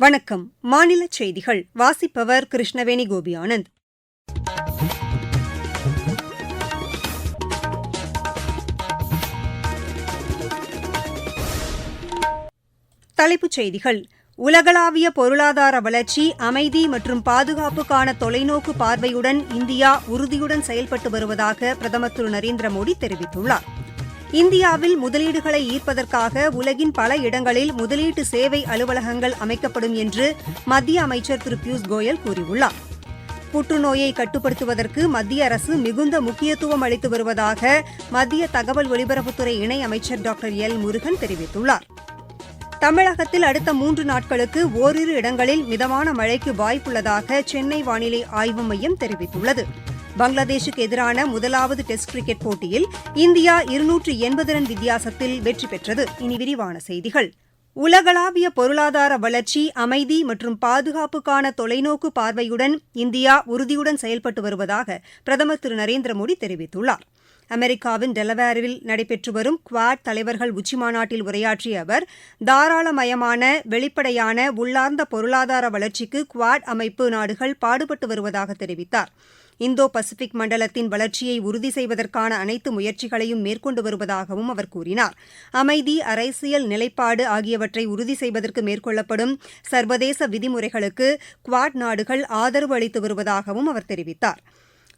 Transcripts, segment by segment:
வணக்கம். மாநில செய்திகள். வாசிப்பவர் கிருஷ்ணவேணி கோபி ஆனந்த் தலைப்புச் செய்திகள். உலகளாவிய பொருளாதார வளர்ச்சி அமைதி மற்றும் பாதுகாப்புக்கான தொலைநோக்கு பார்வையுடன் இந்தியா உறுதியுடன் செயல்பட்டு வருவதாக பிரதமர் திரு நரேந்திர மோடி தெரிவித்துள்ளார். இந்தியாவில் முதலீடுகளை ஈர்ப்பதற்காக உலகின் பல இடங்களில் முதலீட்டு சேவை அலுவலகங்கள் அமைக்கப்படும் என்று மத்திய அமைச்சர் திரு பியூஷ் கோயல் கூறியுள்ளார். புற்றுநோயை கட்டுப்படுத்துவதற்கு மத்திய அரசு மிகுந்த முக்கியத்துவம் அளித்து வருவதாக மத்திய தகவல் ஒலிபரப்புத்துறை இணையமைச்சர் டாக்டர் எல் முருகன் தெரிவித்துள்ளார். தமிழகத்தில் அடுத்த மூன்று நாட்களுக்கு ஓரிரு இடங்களில் மிதமான மழைக்கு வாய்ப்புள்ளதாக சென்னை வானிலை ஆய்வு மையம் தெரிவித்துள்ளது. பங்களாதேஷுக்கு எதிரான முதலாவது டெஸ்ட் கிரிக்கெட் போட்டியில் இந்தியா இருநூற்று எண்பது ரன் வித்தியாசத்தில் வெற்றி பெற்றது. இனி விரிவான செய்திகள். உலகளாவிய பொருளாதார வளர்ச்சி அமைதி மற்றும் பாதுகாப்புக்கான தொலைநோக்கு பார்வையுடன் இந்தியா உறுதியுடன் செயல்பட்டு வருவதாக பிரதமர் திரு நரேந்திர மோடி தெரிவித்துள்ளார். அமெரிக்காவின் டெலவேரில் நடைபெற்று வரும் குவாட் தலைவர்கள் உச்சிமாநாட்டில் உரையாற்றிய அவர் தாராளமயமான வெளிப்படையான உள்ளார்ந்த பொருளாதார வளர்ச்சிக்கு குவாட் அமைப்பு நாடுகள் பாடுபட்டு வருவதாக தெரிவித்தார். இந்தோ பசிபிக் மண்டலத்தின் வளர்ச்சியை உறுதி செய்வதற்கான அனைத்து முயற்சிகளையும் மேற்கொண்டு வருவதாகவும் அவர் கூறினார். அமைதி அரசியல் நிலைப்பாடு ஆகியவற்றை உறுதி செய்வதற்கு மேற்கொள்ளப்படும் சர்வதேச விதிமுறைகளுக்கு குவாட் நாடுகள் ஆதரவு அளித்து வருவதாகவும் அவர் தெரிவித்தார்.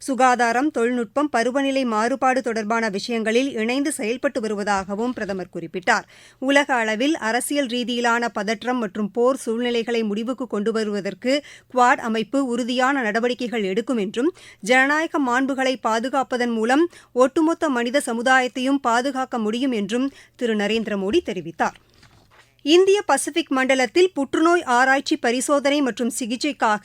சுகாதாரம் தொழில்நுட்பம் பருவநிலை மாறுபாடு தொடர்பான விஷயங்களில் இணைந்து செயல்பட்டு வருவதாகவும் பிரதமர் குறிப்பிட்டார். உலக அளவில் அரசியல் ரீதியிலான பதற்றம் மற்றும் போர் சூழ்நிலைகளை முடிவுக்கு கொண்டு வருவதற்கு குவாட் அமைப்பு உறுதியான நடவடிக்கைகள் எடுக்கும் என்றும் ஜனநாயக மாண்புகளை பாதுகாப்பதன் மூலம் ஒட்டுமொத்த மனித சமுதாயத்தையும் பாதுகாக்க முடியும் என்றும் திரு. நரேந்திர மோடி தெரிவித்தார். இந்திய பசிபிக் மண்டலத்தில் புற்றுநோய் ஆராய்ச்சி பரிசோதனை மற்றும் சிகிச்சைக்காக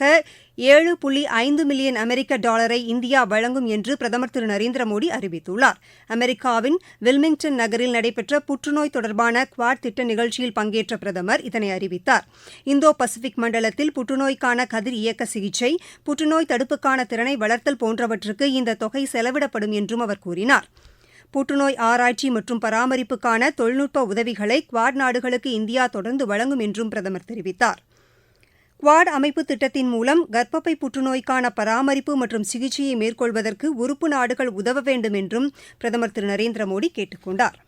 ஏழு புள்ளி ஐந்து மில்லியன் அமெரிக்க டாலரை இந்தியா வழங்கும் என்று பிரதமர் திரு நரேந்திர மோடி அறிவித்துள்ளார். அமெரிக்காவின் வில்மிங்டன் நகரில் நடைபெற்ற புற்றுநோய் தொடர்பான குவாட் திட்ட நிகழ்ச்சியில் பங்கேற்ற பிரதமர் இதனை அறிவித்தார். இந்தோ பசிபிக் மண்டலத்தில் புற்றுநோய்க்கான கதிர் இயக்க சிகிச்சை புற்றுநோய் தடுப்புக்கான திறனை வளர்த்தல் போன்றவற்றுக்கு இந்த தொகை செலவிடப்படும் என்றும் அவர் கூறினார். புற்றுநோய் ஆராய்ச்சி மற்றும் பராமரிப்புக்கான தொழில்நுட்ப உதவிகளை குவாட் நாடுகளுக்கு இந்தியா தொடர்ந்து வழங்கும் என்றும் பிரதமர் தெரிவித்தார். குவாட் அமைப்பு திட்டத்தின் மூலம் கர்ப்பப்பை புற்றுநோய்க்கான பராமரிப்பு மற்றும் சிகிச்சையை மேற்கொள்வதற்கு உறுப்பு நாடுகள் உதவ வேண்டும் என்றும் பிரதமர் திரு நரேந்திர மோடி கேட்டுக் கொண்டார்.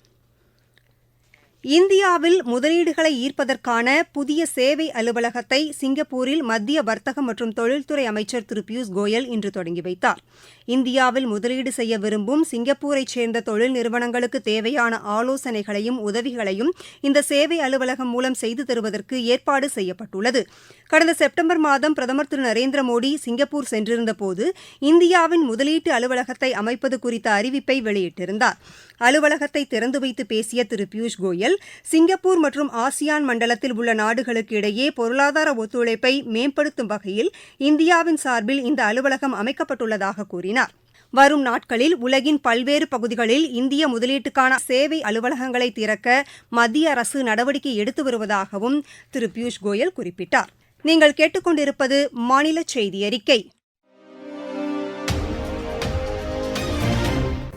இந்தியாவில் முதலீடுகளை ஈர்ப்பதற்கான புதிய சேவை அலுவலகத்தை சிங்கப்பூரில் மத்திய வர்த்தக மற்றும் தொழில்துறை அமைச்சர் திரு பியூஷ் கோயல் இன்று தொடங்கி வைத்தார். இந்தியாவில் முதலீடு செய்ய விரும்பும் சிங்கப்பூரைச் சேர்ந்த தொழில் நிறுவனங்களுக்கு தேவையான ஆலோசனைகளையும் உதவிகளையும் இந்த சேவை அலுவலகம் மூலம் செய்து தருவதற்கு ஏற்பாடு செய்யப்பட்டுள்ளது. கடந்த செப்டம்பர் மாதம் பிரதமர் திரு நரேந்திர மோடி சிங்கப்பூர் சென்றிருந்தபோது இந்தியாவின் முதலீட்டு அலுவலகத்தை அமைப்பது குறித்த அறிவிப்பை வெளியிட்டிருந்தார். அலுவலகத்தை திறந்து வைத்து பேசிய திரு பியூஷ் கோயல் சிங்கப்பூர் மற்றும் ஆசியான் மண்டலத்தில் உள்ள நாடுகளுக்கு இடையே பொருளாதார ஒத்துழைப்பை மேம்படுத்தும் வகையில் இந்தியாவின் சார்பில் இந்த அலுவலகம் அமைக்கப்பட்டுள்ளதாக கூறினார். வரும் நாட்களில் உலகின் பல்வேறு பகுதிகளில் இந்திய முதலீட்டுக்கான சேவை அலுவலகங்களை திறக்க மத்திய அரசு நடவடிக்கை எடுத்து வருவதாகவும் திரு பியூஷ் கோயல் குறிப்பிட்டார். நீங்கள் கேட்டுக்கொண்டிருப்பது மாநில செய்தி அறிக்கை.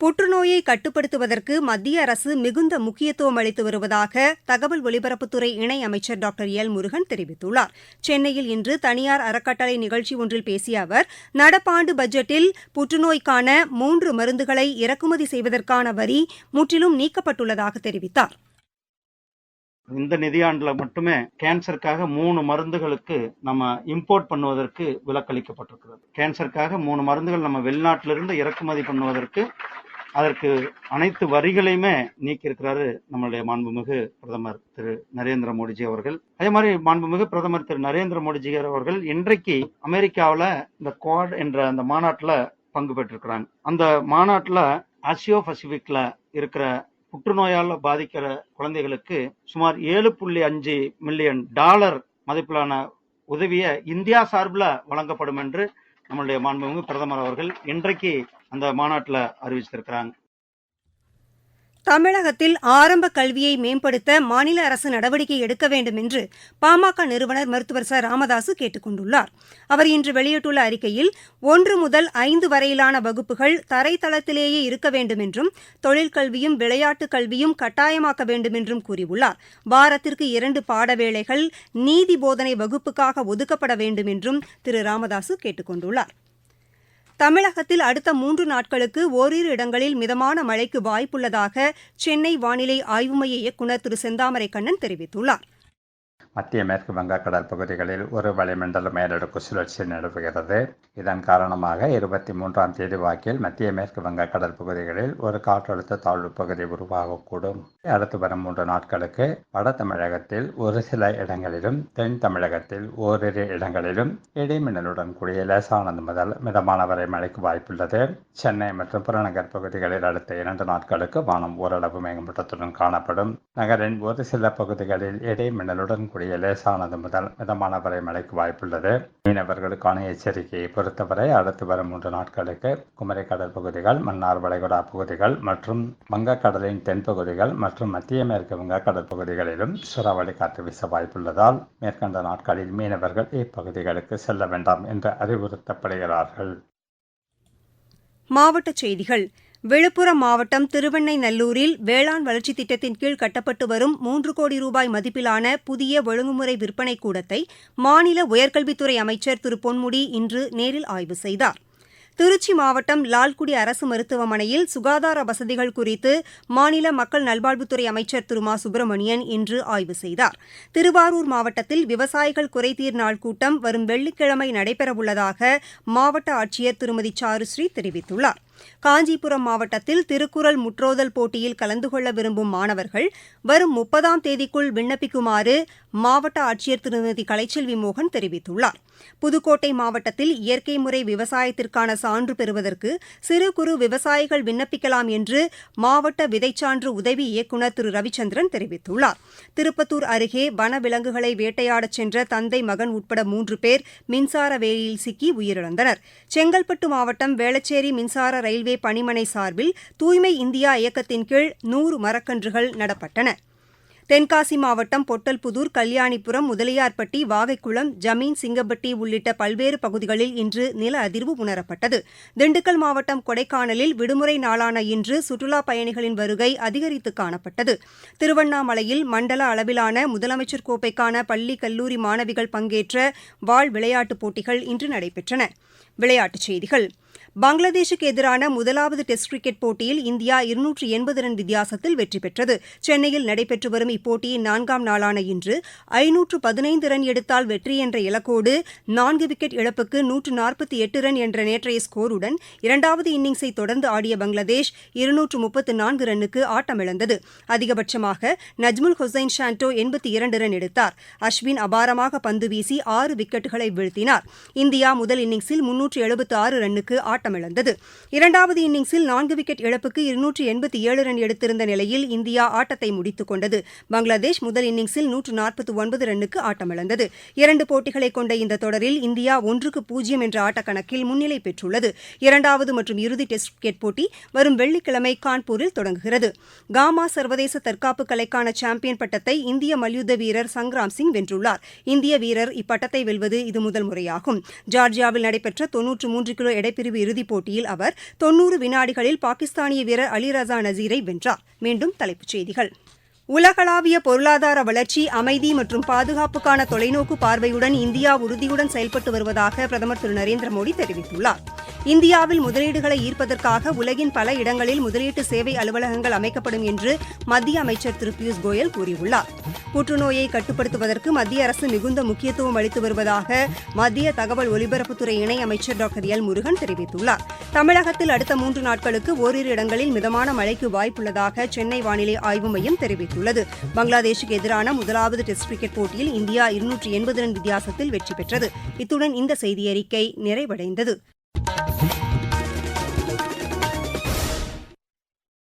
புற்றுநோயை கட்டுப்படுத்துவதற்கு மத்திய அரசு மிகுந்த முக்கியத்துவம் அளித்து வருவதாக தகவல் ஒலிபரப்புத்துறை இணையமைச்சர் டாக்டர் எல் முருகன் தெரிவித்துள்ளார். சென்னையில் இன்று தனியார் அறக்கட்டளை நிகழ்ச்சி ஒன்றில் பேசிய அவர் நடப்பாண்டு பட்ஜெட்டில் புற்றுநோய்க்கான மூன்று மருந்துகளை இறக்குமதி செய்வதற்கான வரி முற்றிலும் நீக்கப்பட்டுள்ளதாக தெரிவித்தார். இந்த நிதியாண்டுல மட்டுமே கேன்சருக்காக மூணு மருந்துகளுக்கு நம்ம இம்போர்ட் பண்ணுவதற்கு விலக்களிக்கப்பட்டிருக்கிறது. கேன்சருக்காக மூணு மருந்துகள் நம்ம வெளிநாட்டிலிருந்து இறக்குமதி பண்ணுவதற்கு அதற்கு அனைத்து வரிகளையுமே நீக்கியிருக்கிறாரு நம்மளுடைய மாண்புமிகு பிரதமர் திரு நரேந்திர மோடிஜி அவர்கள். அதே மாதிரி மாண்புமிகு பிரதமர் திரு நரேந்திர மோடிஜி அவர்கள் இன்றைக்கு அமெரிக்காவில் இந்த குவாட் என்ற அந்த மாநாட்டில் பங்கு பெற்றிருக்கிறாங்க. அந்த மாநாட்டில் ஆசியோ பசிபிக்ல இருக்கிற புற்றுநோயால் பாதிக்கிற குழந்தைகளுக்கு சுமார் ஏழு புள்ளி அஞ்சு மில்லியன் டாலர் மதிப்பிலான உதவியை இந்தியா சார்பில் வழங்கப்படும் என்று நம்மளுடைய மாண்புமிகு பிரதமர் அவர்கள் இன்றைக்கு அந்த மாநாட்டில் அறிவிச்சிருக்கிறாங்க. தமிழகத்தில் ஆரம்ப கல்வியை மேம்படுத்த மாநில அரசு நடவடிக்கை எடுக்க வேண்டும் என்று பாமக நிறுவனர் மருத்துவர் ச. ராமதாசு கேட்டுக் கொண்டுள்ளார். அவர் இன்று வெளியிட்டுள்ள அறிக்கையில் ஒன்று முதல் ஐந்து வரையிலான வகுப்புகள் தரைத்தளத்திலேயே இருக்க வேண்டும் என்றும் தொழிற்கல்வியும் விளையாட்டுக் கல்வியும் கட்டாயமாக்க வேண்டும் என்றும் கூறியுள்ளார். வாரத்திற்கு இரண்டு பாடவேளைகள் நீதி போதனை வகுப்புக்காக ஒதுக்கப்பட வேண்டும் என்றும் திரு. ராமதாசு கேட்டுக் கொண்டுள்ளாா் தமிழகத்தில் அடுத்த மூன்று நாட்களுக்கு ஓரிரு இடங்களில் மிதமான மழைக்கு வாய்ப்புள்ளதாக சென்னை வானிலை ஆய்வு மைய இயக்குநர் திரு செந்தாமரை கண்ணன் தெரிவித்துள்ளார். மத்திய மேற்கு வங்கக்கடல் பகுதிகளில் ஒரு வளிமண்டல மேலடுக்கு சுழற்சி நிலவுகிறது. இதன் காரணமாக இருபத்தி மூன்றாம் தேதி வாக்கில் மத்திய மேற்கு வங்கக்கடல் பகுதிகளில் ஒரு காற்றழுத்த தாழ்வு பகுதி உருவாகக்கூடும். அடுத்து வரும் மூன்று நாட்களுக்கு வட தமிழகத்தில் ஒரு சில இடங்களிலும் தென் தமிழகத்தில் ஓரிரு இடங்களிலும் இடைமின்னலுடன் கூடிய லேசானது முதல் மிதமான வரை மழைக்கு வாய்ப்புள்ளது. சென்னை மற்றும் புறநகர் பகுதிகளில் அடுத்த இரண்டு நாட்களுக்கு வானம் ஓரளவு மேகமூட்டத்துடன் காணப்படும். நகரின் ஒரு சில பகுதிகளில் இடைமின்னலுடன் கூடிய லேசானது முதல் மிதமான வரை மழைக்கு வாய்ப்புள்ளது. மீனவர்களுக்கான எச்சரிக்கையை பொறுத்தவரை அடுத்து வரும் மூன்று நாட்களுக்கு குமரி கடல் பகுதிகள் மன்னார் வளைகுடா பகுதிகள் மற்றும் வங்கக்கடலின் தென்பகுதிகள் மற்றும் மத்திய மேற்கு வங்கக்கடல் பகுதிகளிலும் சுறாவளி காற்று வீச வாய்ப்புள்ளதால் மேற்கண்ட நாட்களில் மீனவர்கள் இப்பகுதிகளுக்கு செல்ல வேண்டாம் என்று அறிவுறுத்தப்படுகிறார்கள். மாவட்டச் செய்திகள். விழுப்புரம் மாவட்டம் திருவெண்ணைநல்லூரில் வேளாண் வளர்ச்சித் திட்டத்தின் கீழ் கட்டப்பட்டு வரும் மூன்று கோடி ரூபாய் மதிப்பிலான புதிய ஒழுங்குமுறை விற்பனை கூடத்தை மாநில உயர்கல்வித்துறை அமைச்சர் திரு பொன்முடி இன்று நேரில் ஆய்வு செய்தார். திருச்சி மாவட்டம் லால்குடி அரசு மருத்துவமனையில் சுகாதார வசதிகள் குறித்து மாநில மக்கள் நல்வாழ்வுத்துறை அமைச்சர் திரு மா. சுப்பிரமணியன் இன்று ஆய்வு செய்தார். திருவாரூர் மாவட்டத்தில் விவசாயிகள் குறைதீர் நாள் கூட்டம் வரும் வெள்ளிக்கிழமை நடைபெறவுள்ளதாக மாவட்ட ஆட்சியர் திருமதி சாருஸ்ரீ தெரிவித்துள்ளார். காஞ்சிபுரம் மாவட்டத்தில் திருக்குறள் முற்றோதல் போட்டியில் கலந்து கொள்ள விரும்பும் மாணவர்கள் வரும் முப்பதாம் தேதிக்குள் விண்ணப்பிக்குமாறு மாவட்ட ஆட்சியர் திருமதி கலைச்செல்வி மோகன் தெரிவித்துள்ளார். புதுக்கோட்டை மாவட்டத்தில் இயற்கை முறை விவசாயத்திற்கான சான்று பெறுவதற்கு சிறு குறு விவசாயிகள் விண்ணப்பிக்கலாம் என்று மாவட்ட விதைச்சான்று உதவி இயக்குநர் திரு ரவிச்சந்திரன் தெரிவித்துள்ளார். திருப்பத்தூர் அருகே வனவிலங்குகளை வேட்டையாடச் சென்ற தந்தை மகன் உட்பட மூன்று பேர் மின்சார வேலியில் சிக்கி உயிரிழந்தனர். செங்கல்பட்டு மாவட்டம் வேளச்சேரி மின்சார ரயில்வே பணிமனை சார்பில் தூய்மை இந்தியா இயக்கத்தின் கீழ் நூறு மரக்கன்றுகள் நடப்பட்டன. தென்காசி மாவட்டம் பொட்டல்புதூர் கல்யாணிபுரம் முதலியார்பட்டி வாகைக்குளம் ஜமீன் சிங்கப்பட்டி உள்ளிட்ட பல்வேறு பகுதிகளில் இன்று நில அதிர்வு உணரப்பட்டது. திண்டுக்கல் மாவட்டம் கொடைக்கானலில் விடுமுறை நாளான இன்று சுற்றுலாப் பயணிகளின் வருகை அதிகரித்து காணப்பட்டது. திருவண்ணாமலையில் மண்டல அளவிலான முதலமைச்சர் கோப்பைக்கான பள்ளி கல்லூரி மாணவிகள் பங்கேற்ற வாழ் விளையாட்டுப் போட்டிகள் இன்று நடைபெற்றன. விளையாட்டுச் செய்திகள். பங்களாதேஷுக்கு எதிரான முதலாவது டெஸ்ட் கிரிக்கெட் போட்டியில் இந்தியா இருநூற்று எண்பது ரன் வித்தியாசத்தில் வெற்றி பெற்றது. சென்னையில் நடைபெற்று வரும் இப்போட்டியின் நான்காம் நாளான இன்று ஐநூற்று பதினைந்து ரன் எடுத்தால் வெற்றி என்ற இலக்கோடு நான்கு விக்கெட் இழப்புக்கு நூற்று நாற்பத்தி எட்டு ரன் என்ற நேற்றைய ஸ்கோருடன் இரண்டாவது இன்னிங்ஸை தொடர்ந்து ஆடிய பங்களாதேஷ் இருநூற்று முப்பத்து நான்கு ரன்னுக்கு ஆட்டமிழந்தது. அதிகபட்சமாக நஜ்முல் ஹுசைன் ஷாண்டோ எண்பத்தி இரண்டு ரன் எடுத்தார். அஸ்வின் அபாரமாக பந்து வீசி ஆறு விக்கெட்டுகளை வீழ்த்தினார். இந்தியா முதல் இன்னிங்ஸில் முன்னூற்று எழுபத்து ஆறு ரன்னுக்கு ஆட்டமிழந்தது இரண்டாவது இன்னிங்ஸில் நான்கு விக்கெட் இழப்புக்கு இருநூற்று எண்பத்தி ஏழு ரன் எடுத்திருந்த நிலையில் இந்தியா ஆட்டத்தை முடித்துக் கொண்டது. பங்களாதேஷ் முதல் இன்னிங்ஸில் நூற்று நாற்பத்தி ஒன்பது ரன்னுக்கு ஆட்டமிழந்தது இரண்டு போட்டிகளை கொண்ட இந்த தொடரில் இந்தியா ஒன்றுக்கு பூஜ்ஜியம் என்ற ஆட்டக்கணக்கில் முன்னிலை பெற்றுள்ளது. இரண்டாவது மற்றும் இறுதி டெஸ்ட் கிரிக்கெட் போட்டி வரும் வெள்ளிக்கிழமை கான்பூரில் தொடங்குகிறது. காமா சர்வதேச தற்காப்பு கலைக்கான சாம்பியன் பட்டத்தை இந்திய மல்யுத்த வீரர் சங்ராம் சிங் வென்றுள்ளார். இந்திய வீரர் இப்பட்டத்தை வெல்வது இது முதல் முறையாகும். ஜார்ஜியாவில் நடைபெற்ற தொன்னூற்று மூன்று கிலோ எடைப்பிரிவு இறுதிப் போட்டியில் அவர் தொன்னூறு வினாடிகளில் பாகிஸ்தானிய வீரர் அலிரசா நசீரை வென்றார். மீண்டும் தலைப்புச் செய்திகள். உலகளாவிய பொருளாதார வளர்ச்சி அமைதி மற்றும் பாதுகாப்புக்கான தொலைநோக்கு பார்வையுடன் இந்தியா உறுதியுடன் செயல்பட்டு வருவதாக பிரதமர் திரு நரேந்திர மோடி தெரிவித்துள்ளார். இந்தியாவில் முதலீடுகளை ஈர்ப்பதற்காக உலகின் பல இடங்களில் முதலீட்டு சேவை அலுவலகங்கள் அமைக்கப்படும் என்று மத்திய அமைச்சர் திரு பியூஷ் கோயல் கூறியுள்ளார். புற்றுநோயை கட்டுப்படுத்துவதற்கு மத்திய அரசு மிகுந்த முக்கியத்துவம் அளித்து வருவதாக மத்திய தகவல் ஒலிபரப்புத்துறை இணை அமைச்சர் டாக்டர் எல் முருகன் தெரிவித்துள்ளார். தமிழகத்தில் அடுத்த மூன்று நாட்களுக்கு ஓரிரு இடங்களில் மிதமான மழைக்கு வாய்ப்புள்ளதாக சென்னை வானிலை ஆய்வு மையம் தெரிவித்துள்ளது. பங்களாதேஷுக்கு எதிரான முதலாவது டெஸ்ட் கிரிக்கெட் போட்டியில் இந்தியா இருநூற்றி எண்பது ரன் வித்தியாசத்தில் வெற்றி பெற்றது. இத்துடன் இந்த செய்தியறிக்கை நிறைவடைந்தது.